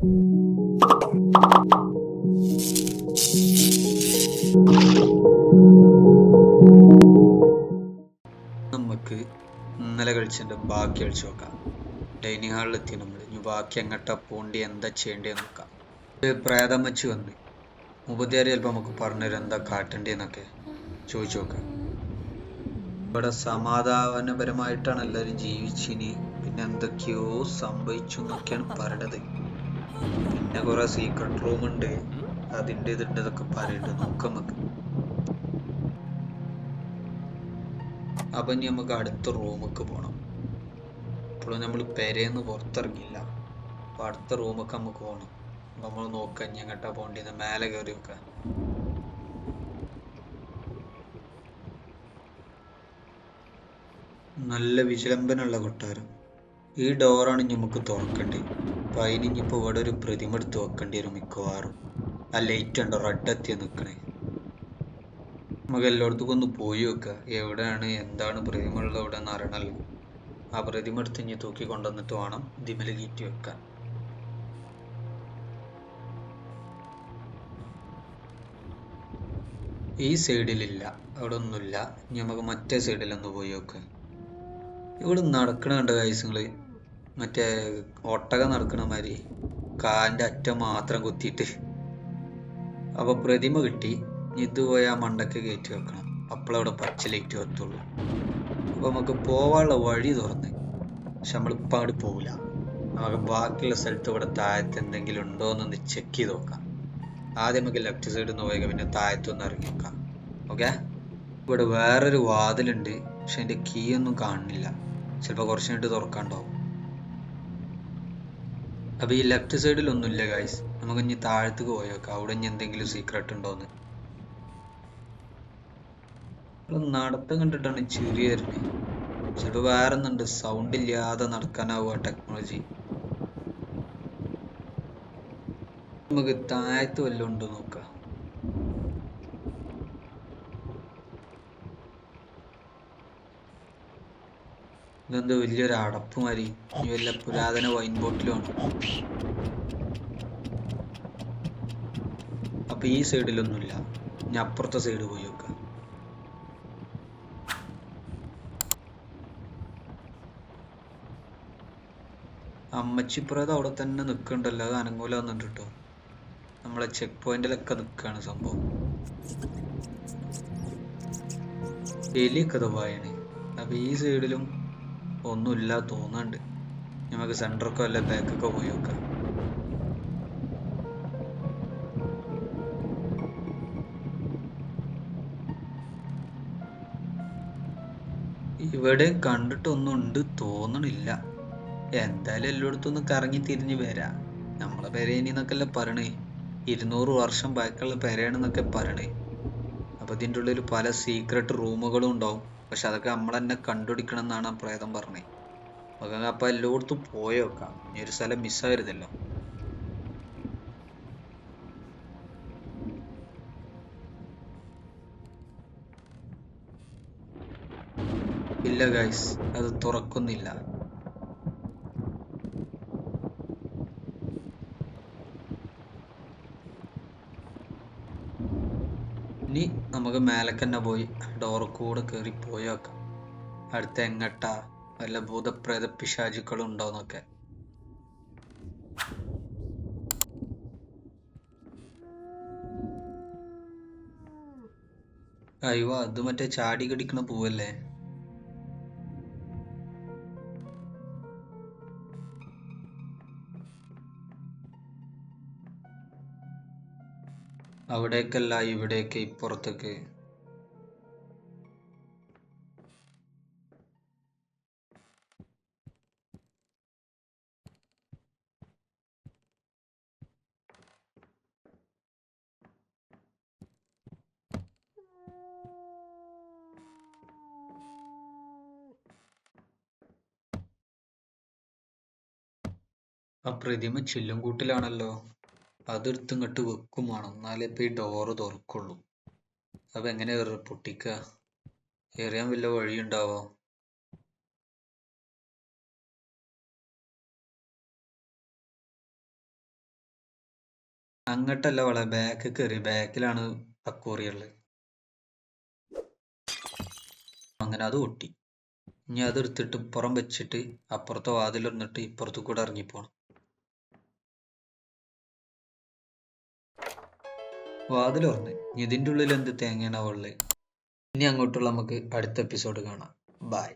നമുക്ക് ഇന്നലെ കളിച്ചതിന്റെ ബാക്കി കളിച്ച് നോക്കാം. ഡൈനിങ് ഹാളിലെത്തി നമ്മൾ ഇനി ബാക്കി എങ്ങോട്ടാ പോണ്ടി എന്താ ചെയ്യേണ്ടതെന്ന് നോക്കാം പ്രേതം വെച്ച് വന്ന്. മുപ്പത്തിയാറ് ചിലപ്പോൾ നമുക്ക് പറഞ്ഞുതരും എന്താ കാട്ടേണ്ടതെന്നൊക്കെ ചോദിച്ചു നോക്കാം. ഇവിടെ സമാധാനപരമായിട്ടാണ് എല്ലാവരും ജീവിച്ചിനി. പിന്നെ എന്തൊക്കെയോ സംഭവിച്ചു എന്നൊക്കെയാണ് പറയണത്. പിന്നെ കുറെ സീക്രട്ട് റൂം ഉണ്ട്. അതിന്റെ ഇതിന്റെ ഇതൊക്കെ പറയുന്നുണ്ട് നോക്കാം നമുക്ക് അപ്പൊ ഇനി നമുക്ക് അടുത്ത റൂമൊക്കെ പോകണം ഇപ്പോഴും നമ്മൾ പെരേന്ന് പുറത്തിറങ്ങില്ല അപ്പൊ അടുത്ത റൂമൊക്കെ നമുക്ക് പോകണം നമ്മൾ നോക്കാം ഇനി എങ്ങോട്ടാ പോകേണ്ടത് മേലെ കയറി നോക്ക. നല്ല വിശലംബനുള്ള കൊട്ടാരം. ഈ ഡോറാണ് നമുക്ക് തുറക്കേണ്ടത്. അപ്പൊ അതിന് ഇനിയിപ്പോ ഇവിടെ ഒരു പ്രതിമ എടുത്ത് വെക്കേണ്ടി വരും മിക്കവാറും. ആ ലൈറ്റ് ഉണ്ടോ റെഡ് എത്തിയ നിൽക്കണേ നമുക്ക് എല്ലായിടത്തും ഒന്ന് പോയി വെക്കുക എവിടെയാണ് എന്താണ് പ്രതിമ ഉള്ളത് എവിടെ എന്ന് അറിയണല്ലോ. ആ പ്രതിമ എടുത്ത് ഇനി തൂക്കി കൊണ്ടുവന്നിട്ട് വേണം ദിമൽ കീറ്റി വെക്കാൻ. ഈ സൈഡിലില്ല അവിടെ ഒന്നുമില്ല. ഇനി നമുക്ക് മറ്റേ സൈഡിലൊന്ന് പോയി നോക്കാം. ഇവിടെ നടക്കണ കണ്ട കൈസുകൾ മറ്റേ ഒട്ടക നടക്കണ മാതിരി കാലിന്റെ അറ്റം മാത്രം കുത്തിയിട്ട്. അപ്പൊ പ്രതിമ കിട്ടി. ഇത് പോയി ആ മണ്ടക്ക് കയറ്റി വെക്കണം. അപ്പോഴവിടെ പച്ച ലൈറ്റ് കത്തുള്ളൂ അപ്പൊ നമുക്ക് പോവാനുള്ള വഴി തുറന്ന്. പക്ഷെ നമ്മളിപ്പോൾ പോവില്ല നമുക്ക് ബാക്കിയുള്ള സ്ഥലത്ത് ഇവിടെ താഴത്ത് എന്തെങ്കിലും ഉണ്ടോ എന്നൊന്ന് ചെക്ക് ചെയ്ത് നോക്കാം. ആദ്യം നമുക്ക് ലെഫ്റ്റ് സൈഡിൽ നിന്ന് പോയി പിന്നെ താഴത്തൊന്ന് ഇറങ്ങി നോക്കാം. ഓക്കെ ഇവിടെ വേറൊരു വാതിലുണ്ട്. പക്ഷെ അതിന്റെ കീ ഒന്നും കാണുന്നില്ല. ചിലപ്പോൾ കുറച്ച് കഴിഞ്ഞിട്ട് തുറക്കാണ്ടാവും. അപ്പൊ ഈ ലെഫ്റ്റ് സൈഡിൽ ഒന്നുമില്ല ഗായ്സ് നമുക്ക് ഇനി താഴത്തേക്ക് പോയി നോക്കാം അവിടെ ഇനി എന്തെങ്കിലും സീക്രട്ട് ഉണ്ടോന്ന്. നടത്തം കണ്ടിട്ടാണ് ചെറിയ വരുന്നത് ചിലപ്പോൾ വേറെ ഒന്നുണ്ട്. സൗണ്ട് ഇല്ലാതെ നടക്കാനാവുക ടെക്നോളജി നമുക്ക് താഴത്ത് വല്ലതും ഉണ്ടോ നോക്കാം. ഇതെന്ത് വലിയൊരു അടപ്പ് മാതിരി ഇനി വല്ല പുരാതന വൈൻ ബോട്ടിലുമാണ് അപ്പൊ ഈ സൈഡിലൊന്നുമില്ല. ഇനി അപ്പുറത്തെ സൈഡ് പോയി നോക്കാം. അമ്മച്ചിപ്പുറത്ത് അവിടെ തന്നെ നിൽക്കണ്ടല്ലോ അത് അനങ്ങൂല വന്നിട്ട് കേട്ടോ നമ്മളെ ചെക്ക് പോയിന്റിലൊക്കെ നിക്കാണ് സംഭവം. എലിയൊക്കെ ദുബായാണ് അപ്പൊ ഈ സൈഡിലും ഒന്നുമില്ല തോന്നുന്നുണ്ട്. നമുക്ക് സെന്ററൊക്കെ വല്ല ബാക്കൊക്കെ പോയി നോക്കാം. ഇവിടെ കണ്ടിട്ടൊന്നും ഉണ്ട് തോന്നണില്ല. എന്തായാലും എല്ലായിടത്തും ഒന്ന് കറങ്ങി തിരിഞ്ഞ് വരാം. നമ്മളെ പെരേനിന്നൊക്കെ അല്ലേ പറയണേ. ഇരുന്നൂറ് വർഷം പഴക്കമുള്ള പെരയാണെന്നൊക്കെ പറയണേ. അപ്പൊ ഇതിന്റെ ഉള്ളിൽ പല സീക്രട്ട് റൂമുകളും ഉണ്ടാവും. പക്ഷെ അതൊക്കെ നമ്മൾ തന്നെ കണ്ടുപിടിക്കണം എന്നാണ് ആ പ്രേതം പറഞ്ഞത് നമുക്ക് അപ്പൊ എല്ലായിടത്തും പോയേക്കാം ഇനി ഒരു സ്ഥലം മിസ്സായിരുന്നല്ലോ ഇല്ല ഗൈസ് അത് തുറക്കുന്നില്ല. ഇനി നമുക്ക് മേലേക്ക് തന്നെ പോയി ഡോറ് കൂടെ കയറി പോയി നോക്കാം. അടുത്ത എങ്ങട്ടാ വല്ല ഭൂതപ്രേത പിശാചുക്കളും ഉണ്ടോന്നൊക്കെ അയ്യോ അത് മറ്റേ ചാടി കടിക്കണ പൂവല്ലേ? അവിടേക്കല്ല ഇവിടേക്ക് ഇപ്പുറത്തേക്ക്. ആ പ്രതിമ ചില്ലും കൂട്ടിലാണല്ലോ അതെടുത്ത് ഇങ്ങോട്ട് വെക്കും വേണം എന്നാലേ ഇപ്പൊ ഈ ഡോറ് തുറക്കുള്ളൂ. അപ്പൊ എങ്ങനെ പൊട്ടിക്ക? എറിയാൻ വല്ല വഴിയുണ്ടാവോ? അങ്ങട്ടല്ല വളെ ബാക്ക് കയറി ബാക്കിലാണ് പക്കൂറിയുള്ളത് അങ്ങനെ അത് പൊട്ടി. ഇനി അത് എടുത്തിട്ട് ഇപ്പുറം വെച്ചിട്ട് അപ്പുറത്തെ ഇപ്പുറത്തു ഇപ്പുറത്ത് കൂടെ ഇറങ്ങിപ്പോണം. ഇനി ഇതിന്റെ ഉള്ളിൽ എന്ത് തേങ്ങയാണ് ഉള്ളത് ഇനി അങ്ങോട്ടുള്ള നമുക്ക് അടുത്ത എപ്പിസോഡ് കാണാം. ബായ്